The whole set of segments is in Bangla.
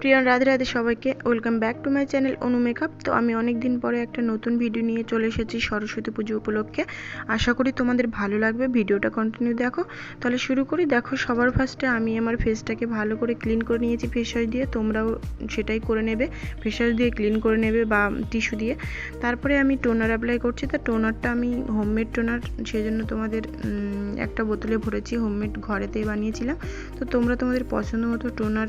প্রিয় রাধে রাধে সবাইকে। Welcome back to my channel Anu makeup. তো আমি অনেক দিন পরে একটা নতুন ভিডিও নিয়ে চলে এসেছি সরস্বতী পুজো উপলক্ষে। আশা করি তোমাদের ভালো লাগবে, ভিডিওটা কন্টিনিউ দেখো। তাহলে শুরু করি, দেখো সবার ফার্স্টে আমি আমার ফেসটাকে ভালো করে ক্লিন করে নিয়েছি ফেস ওয়াশ দিয়ে। তোমরাও সেটাই করে নেবে ফেস ওয়াশ দিয়ে ক্লিন করে নেবে বা টিস্যু দিয়ে। তারপরে আমি টোনার অ্যাপ্লাই করছি। তা টোনারটা আমি হোমমেড টোনার সেই জন্য তোমাদের একটা বোতলে ভরেছি হোমমেড ঘরেতেই বানিয়েছিলাম। তো তোমরা তোমাদের পছন্দ মতো টোনার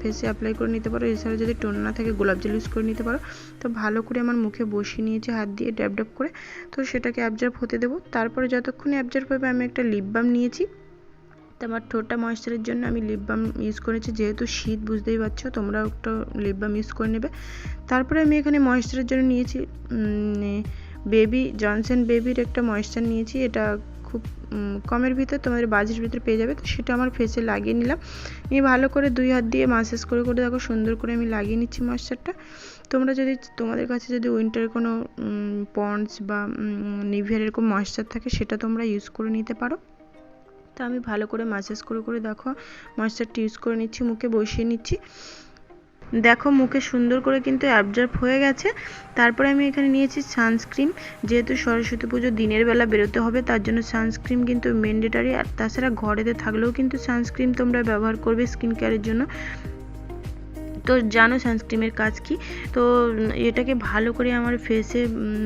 ফেসে অ্যাপ্লাই করে নিতে পারো। এছাড়া যদি টোন না থাকে, গোলাপ জল ইউজ করে নিতে পারো। তো ভালো করে আমার মুখে বসিয়ে নিয়েছি, হাত দিয়ে ড্যাব ড্যাব করে। তো সেটাকে অ্যাবজার্ভ হতে দেবো। তারপরে যতক্ষণে অ্যাবজার্ভ হবে, আমি একটা লিপ বাম নিয়েছি। তো আমার ঠোঁটটা ময়েশ্চারের জন্য আমি লিপ বাম ইউজ করেছি। যেহেতু শীত, বুঝতেই পারছ, তোমরাও একটা লিপ বাম ইউজ করে নেবে। তারপরে আমি এখানে ময়েশ্চারের জন্য নিয়েছি বেবি জনসন বেবির একটা ময়েশ্চার নিয়েছি। এটা খুব কমের ভিতরে তোমাদের বাজেটের ভিতরে পেয়ে যাবে, তো সেটা আমার ফেসে লাগিয়ে নিলাম। নিয়ে ভালো করে দুই হাত দিয়ে মাসাজ করে করে দেখো সুন্দর করে আমি লাগিয়ে নিচ্ছি ময়েশ্চারটা তোমরা যদি, তোমাদের কাছে যদি উইন্টার কোনো পন্ডস বা নিভিয়ার এরকম ময়েশ্চার থাকে, সেটা তোমরা ইউজ করে নিতে পারো। তো আমি ভালো করে মাসাজ করে করে দেখো ময়েশ্চারটা ইউজ করে নিচ্ছি, মুখে বসিয়ে নিচ্ছি। দেখো মুখে সুন্দর করে কিন্তু অ্যাবজর্ব হয়ে গেছে। তারপরে আমি এখানে নিয়েছি সানস্ক্রিন যেহেতু সরস্বতী পুজো দিনের বেলা বেরোতে হবে, তার জন্য সানস্ক্রিন কিন্তু ম্যান্ডেটারি আর তাছাড়া ঘরেতে থাকলেও কিন্তু সানস্ক্রিন তোমরা ব্যবহার করবে স্কিন কেয়ারের জন্য। তো জানো সানস্ক্রিমের কাজ কি? তো এটাকে ভালো করে আমার ফেসে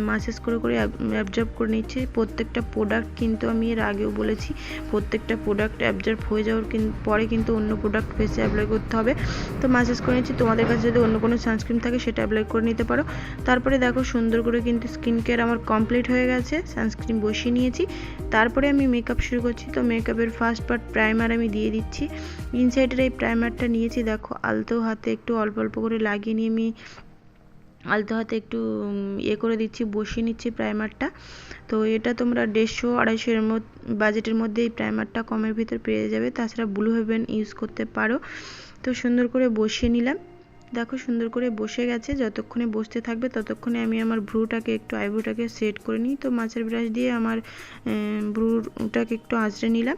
মাসাজ করে করে অ্যাবজর্ব করে নিচ্ছি। প্রত্যেকটা প্রোডাক্ট কিন্তু আমি এর আগেও বলেছি, প্রত্যেকটা প্রোডাক্ট অ্যাবজর্ব হয়ে যাওয়ার পরে কিন্তু অন্য প্রোডাক্ট ফেসে অ্যাপ্লাই করতে হবে। তো মাসাজ করে নিচ্ছি। তোমাদের কাছে যদি অন্য কোনো সানস্ক্রিন থাকে, সেটা অ্যাপ্লাই করে নিতে পারো। তারপরে দেখো সুন্দর করে কিন্তু স্কিন কেয়ার আমার কমপ্লিট হয়ে গেছে। সানস্ক্রিন বসিয়ে নিয়েছি। তারপরে আমি মেকআপ শুরু করছি। তো মেকআপের ফার্স্ট পার্ট প্রাইমার আমি দিয়ে দিচ্ছি। ইনসাইডের এই প্রাইমারটা নিয়েছি। দেখো আলতো হাতে একটু অল্প অল্প করে লাগিয়ে নিয়ে আমি আলতো হাতে একটু ইয়ে করে দিচ্ছি, বসিয়ে নিচ্ছি প্রাইমারটা তো এটা তোমরা দেড়শো আড়াইশো এর মধ্যে বাজেটের মধ্যে এই প্রাইমারটা কমের ভিতর পেয়ে যাবে। তাছাড়া ব্লু হেভেন ইউজ করতে পারো। তো সুন্দর করে বসিয়ে নিলাম। দেখো সুন্দর করে বসে গেছে। যতক্ষণে বসতে থাকবে ততক্ষণে আমি আমার ভ্রুটাকে একটু আইব্রোটাকে সেট করে নিই। তো মাছের ব্রাশ দিয়ে আমার ভ্রুটাকে একটু আঁচড়ে নিলাম।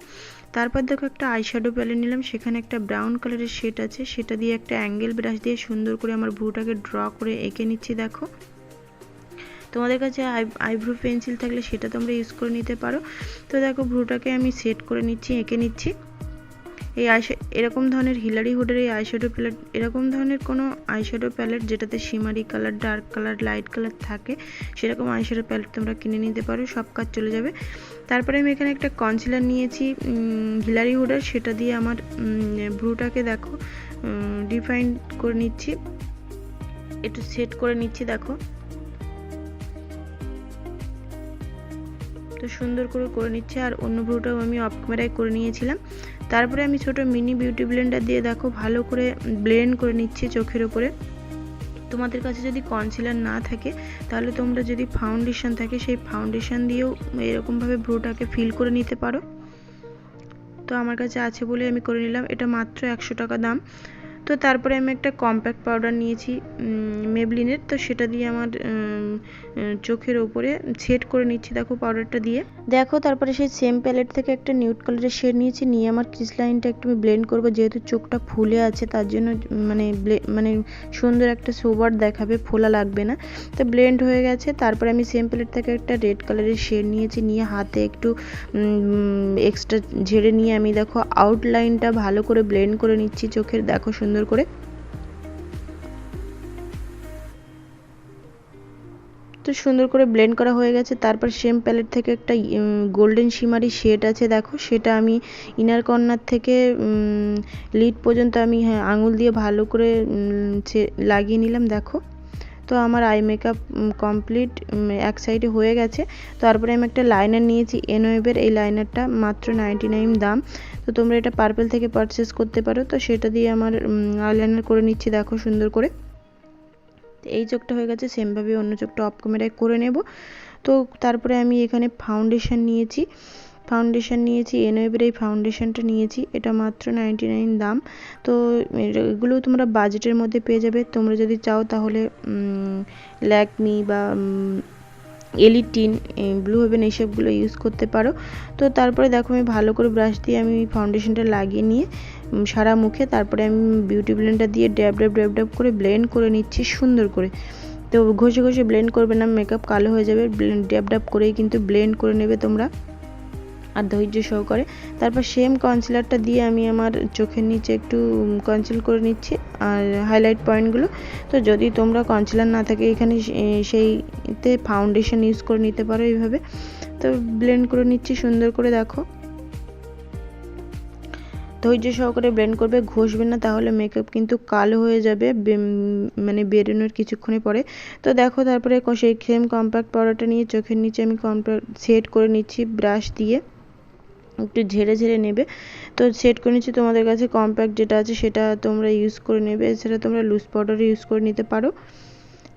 তারপর দেখো একটা আইশ্যাডো প্যালেট নিলাম। সেখানে একটা ব্রাউন কালারের শেড আছে। সেটা দিয়ে একটা অ্যাঙ্গেল ব্রাশ দিয়ে সুন্দর করে আমার ভ্রুটাকে ড্র করে এঁকে নিচ্ছি দেখো। তোমাদের কাছে আইব্রো পেন্সিল থাকলে সেটা তোমরা ইউজ করে নিতে পারো। তো দেখো ভ্রুটাকে আমি সেট করে নিচ্ছি, এঁকে নিচ্ছি। এই আই এরকম ধরনের হিলারি হুডের এই আইশ্যাডো প্যালেট এরকম ধরনের কোনো আইশ্যাডো প্যালেট যেটাতে shimmery colour dark colour light colour থাকে, সেরকম আইশ্যাডো প্যালেট তোমরা কিনে নিতে পারো, সব কাজ চলে যাবে। তারপরে আমি এখানে একটা কনসিলার নিয়েছি হিলারি হুডের সেটা দিয়ে আমার ব্রুটাকে দেখো ডিফাইন করে নিচ্ছি, একটু সেট করে নিচ্ছি, দেখো। তো সুন্দর করে করে নিচ্ছে, আর অন্য ব্রুটাও আমি অফ ক্যামেরায় করে নিয়েছিলাম। তারপরে আমি ছোট মিনি বিউটি ব্লেন্ডার দিয়ে দেখো, ভালো করে ব্লেন্ড করে নিচ্ছি চোখের ওপরে। তোমাদের কাছে যদি কনসিলার না থাকে, তাহলে তোমরা যদি ফাউন্ডেশন থাকে, সেই ফাউন্ডেশন দিয়েও এরকমভাবে ব্রোটাকে ফিল করে নিতে পারো। তো আমার কাছে আছে বলে আমি করে নিলাম। এটা মাত্র একশো টাকা দাম। তো তারপরে আমি একটা কম্প্যাক্ট পাউডার নিয়েছি মেবলিনের তো সেটা দিয়ে আমার চোখের ওপরে সেট করে নিচ্ছি দেখো পাউডারটা দিয়ে। দেখো, তারপরে সেই সেম প্যালেট থেকে একটা নিউট কালারের শেড নিয়েছি। নিয়ে আমার ক্রিস লাইনটা একটু আমি ব্লেন্ড করব, যেহেতু চোখটা ফুলে আছে, তার জন্য মানে মানে সুন্দর একটা সোবার দেখাবে, ফোলা লাগবে না। তো ব্লেন্ড হয়ে গেছে। তারপরে আমি সেম প্যালেট থেকে একটা রেড কালারের শেড নিয়েছি। নিয়ে হাতে একটু এক্সট্রা ঝেড়ে নিয়ে আমি দেখো আউটলাইনটা ভালো করে ব্লেন্ড করে নিচ্ছি চোখের। দেখো সুন্দর সুন্দর করে। তো সুন্দর করে ব্লেন্ড করা হয়ে গেছে। তারপর সেম প্যালেট থেকে একটা গোল্ডেন শিমারি শেড আছে, দেখো। সেটা আমি ইনার কর্নার থেকে লিড পর্যন্ত আমি হ্যাঁ আঙুল দিয়ে ভালো করে লাগিয়ে নিলাম, দেখো। তো আমার আই মেকআপ কমপ্লিট এক সাইডে হয়ে গেছে। তারপরে আমি একটা লাইনার নিয়েছি। এনওয়েবের এই লাইনারটা মাত্র নাইনটি নাইন দাম। তো তোমরা এটা পার্পেল থেকে পারচেস করতে পারো। তো সেটা দিয়ে আমার আই আইলাইনার করে নিচ্ছি দেখো সুন্দর করে। এই চোখটা হয়ে গেছে সেমভাবে অন্য চোখটা অফ ক্যামেরায় করে নেব। তো তারপরে আমি এখানে ফাউন্ডেশন নিয়েছি। ফাউন্ডেশন নিয়েছি এনওয়েবের এই ফাউন্ডেশনটা নিয়েছি, এটা মাত্র নাইনটি নাইন দাম। তো এগুলো তোমরা বাজেটের মধ্যে পেয়ে যাবে। তোমরা যদি চাও তাহলে ল্যাকমি বা এলিটিন ব্লু হেভেন এইসবগুলো ইউজ করতে পারো। তো তারপরে দেখো আমি ভালো করে ব্রাশ দিয়ে আমি ফাউন্ডেশনটা লাগিয়ে নিয়ে সারা মুখে তারপরে আমি বিউটি ব্লেন্ডার দিয়ে ড্যাব ড্যাব ড্যাব ড্যাব করে ব্লেন্ড করে নিচ্ছি সুন্দর করে। তো ঘষে ঘষে ব্লেন্ড করবে না মেকআপ কালো হয়ে যাবে ড্যাব ড্যাব করেই কিন্তু ব্লেন্ড করে নেবে তোমরা। আর ধৈর্য সহকারে। তারপর সেম কনসিলারটা দিয়ে আমি আমার চোখের নিচে একটু কনসিল করে নিচ্ছি আর হাইলাইট পয়েন্টগুলো তো যদি তোমরা কনসিলার না থাকে, এখানে সেইতে ফাউন্ডেশন ইউজ করে নিতে পারো এইভাবে। তো ব্লেন্ড করে নিচ্ছি, সুন্দর করে দেখো। ধৈর্য সহকারে ব্লেন্ড করবে, ঘষবে না, তাহলে মেকআপ কিন্তু কালো হয়ে যাবে মানে বেরোনোর কিছুক্ষণে পরে। তো দেখো তারপরে সেই সেম কম্প্যাক্ট পাউডারটা নিয়ে চোখের নিচে আমি কম্প্যাক্ট সেট করে নিচ্ছি ব্রাশ দিয়ে। একটু ঝেড়ে ঝেড়ে নেবে। তো সেট করে নিচ্ছি তোমাদের কাছে কম্প্যাক্ট যেটা আছে সেটা তোমরা ইউজ করে নেবে। এছাড়া তোমরা লুজ পাউডারও ইউজ করে নিতে পারো।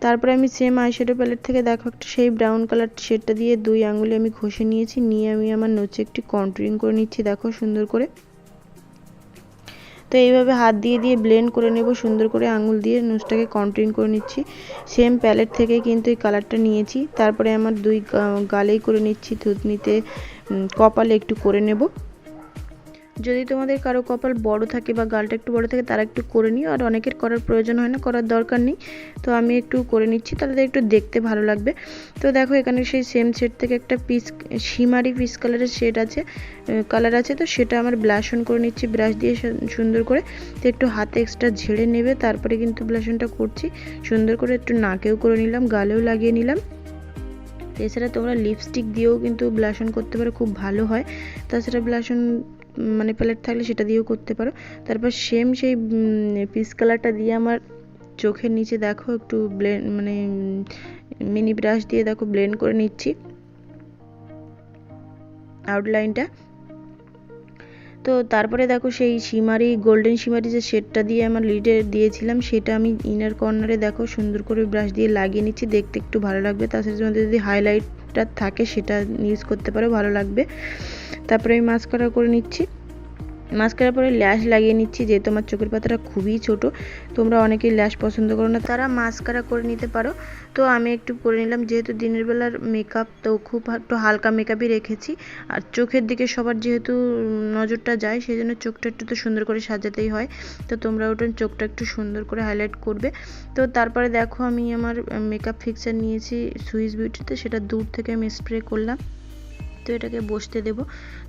তারপরে আমি সেম আইশ্যাডো প্যালেট থেকে দেখো একটা সেই ব্রাউন কালার শেডটা দিয়ে দুই আঙুলে আমি ঘষে নিয়েছি। নিয়ে আমি আমার নোচে একটি কন্ট্রিং করে নিচ্ছি, দেখো সুন্দর করে। তো এইভাবে হাত দিয়ে দিয়ে ব্লেন্ড করে নেব, সুন্দর করে আঙুল দিয়ে নোজটাকে কন্ট্রিং করে নিচ্ছি। সেম প্যালেট থেকে কিন্তু এই কালারটা নিয়েছি। তারপরে আমার দুই গালেই করে নিচ্ছি থুতনিতে কপালে একটু করে নেব। যদি তোমাদের কারও কপাল বড় থাকে বা গালটা একটু বড় থাকে, তারা একটু করে নিও। আর অনেকের করার প্রয়োজন হয় না, করার দরকার নেই। তো আমি একটু করে নিচ্ছি তাহলে একটু দেখতে ভালো লাগবে। তো দেখো, এখানে সেই সেম শেড থেকে একটা পিস শিমারি পিস কালারের শেড আছে কালার আছে। তো সেটা আমার ব্লাশ অন করে নিচ্ছি ব্রাশ দিয়ে সুন্দর করে। তো একটু হাতে এক্সট্রা ঝেড়ে নেবে, তারপরে কিন্তু ব্লাশনটা করছি। সুন্দর করে একটু নাকেও করে নিলাম, গালেও লাগিয়ে নিলাম। এছাড়া তোমরা লিপস্টিক দিয়েও কিন্তু ব্লাশন করতে পারো, খুব ভালো হয়। তাছাড়া ব্লাশন মানে প্যালেট থাকলে সেটা দিয়েও করতে পারো। তারপর সেম সেই পিস কালারটা দিয়ে আমার চোখের নিচে দেখো একটু ব্লেন্ড মানে মিনি ব্রাশ দিয়ে দেখো ব্লেন্ড করে নিচ্ছি। আউটলাইনটা তো তারপরে দেখো সেই শিমারি গোল্ডেন শিমারি যে শেডটা দিয়ে আমার লিডে দিয়েছিলাম, সেটা আমি ইনার কর্নারে দেখো সুন্দর করে ব্রাশ দিয়ে লাগিয়ে নিচ্ছি। দেখতে একটু ভালো লাগবে। তাছাড়া তোমাদের যদি হাইলাইটটা থাকে সেটা ইউজ করতে পারো ভালো লাগবে। তারপরে আমি মাস্কারা করে নিচ্ছি। মাস্কারার পরে ল্যাশ লাগিয়ে নিচ্ছি যেহেতু আমার চোখের পাতাটা খুবই ছোট, তোমরা অনেকেই ল্যাশ পছন্দ করো না, তারা মাস্কারা করে নিতে পারো। তো আমি একটু করে নিলাম, যেহেতু দিনের বেলার মেকআপ তো খুব একটু হালকা মেকআপই রেখেছি। আর চোখের দিকে সবার যেহেতু নজরটা যায় সেই জন্য চোখটা একটু তো সুন্দর করে সাজাতেই হয়। তো তোমরা ওটা চোখটা একটু সুন্দর করে হাইলাইট করবে। তো তারপরে দেখো আমি আমার মেকআপ ফিক্সার নিয়েছি সুইস বিউটিতে সেটা দূর থেকে আমি স্প্রে করলাম। তো এটাকে বসতে দেব।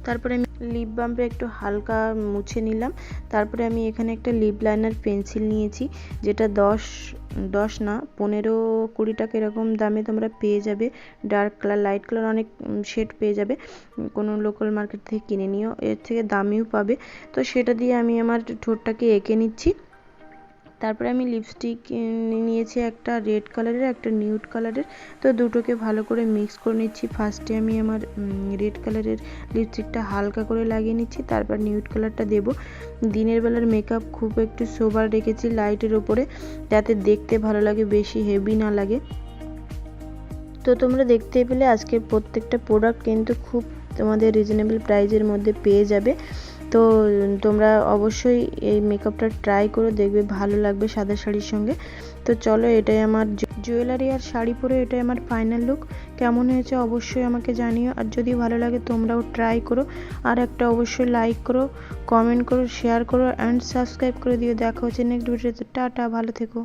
তারপরে আমি লিপ বামটা একটু হালকা মুছে নিলাম। তারপরে আমি এখানে একটা লিপ লাইনার পেন্সিল নিয়েছি, যেটা দশ দশ না, পনেরো কুড়ি টাকা এরকম দামে তোমরা পেয়ে যাবে। ডার্ক কালার লাইট কালার অনেক শেড পেয়ে যাবে। কোনো লোকাল মার্কেট থেকে কিনে নিও, এর থেকে দামিও পাবে। তো সেটা দিয়ে আমি আমার ঠোঁটটাকে এঁকে নিচ্ছি। তারপরে আমি লিপস্টিক নিয়েছি একটা রেড কালারের একটা নিউড কালারের তো দুটোকে ভালো করে মিক্স করে নিচ্ছি। ফার্স্টে আমি আমার রেড কালারের লিপস্টিকটা হালকা করে লাগিয়ে নিচ্ছি, তারপর নিউড কালারটা দেব। দিনের বেলার মেকআপ খুব একটু সোবার রেখেছি লাইটের ওপরে, যাতে দেখতে ভালো লাগে, বেশি হেভি না লাগে। তো তোমরা দেখতে পেলে আজকে প্রত্যেকটা প্রোডাক্ট কিন্তু খুব তোমাদের রিজনেবল প্রাইজের মধ্যে পেয়ে যাবে। তো তোমরা অবশ্যই এই মেকআপটা ট্রাই করো দেখবে, ভালো লাগবে সাদা শাড়ির সঙ্গে। তো চলো, এটাই আমার জুয়েলারি আর শাড়ি পরে এটাই আমার ফাইনাল লুক কেমন হয়েছে অবশ্যই আমাকে জানিও। আর যদি ভালো লাগে, তোমরাও ট্রাই করো। আর একটা অবশ্যই লাইক করো কমেন্ট করো শেয়ার করো অ্যান্ড সাবস্ক্রাইব করে দিও। দেখা হচ্ছে নেক্সট ভিডিওতে টাটা, ভালো থেকো।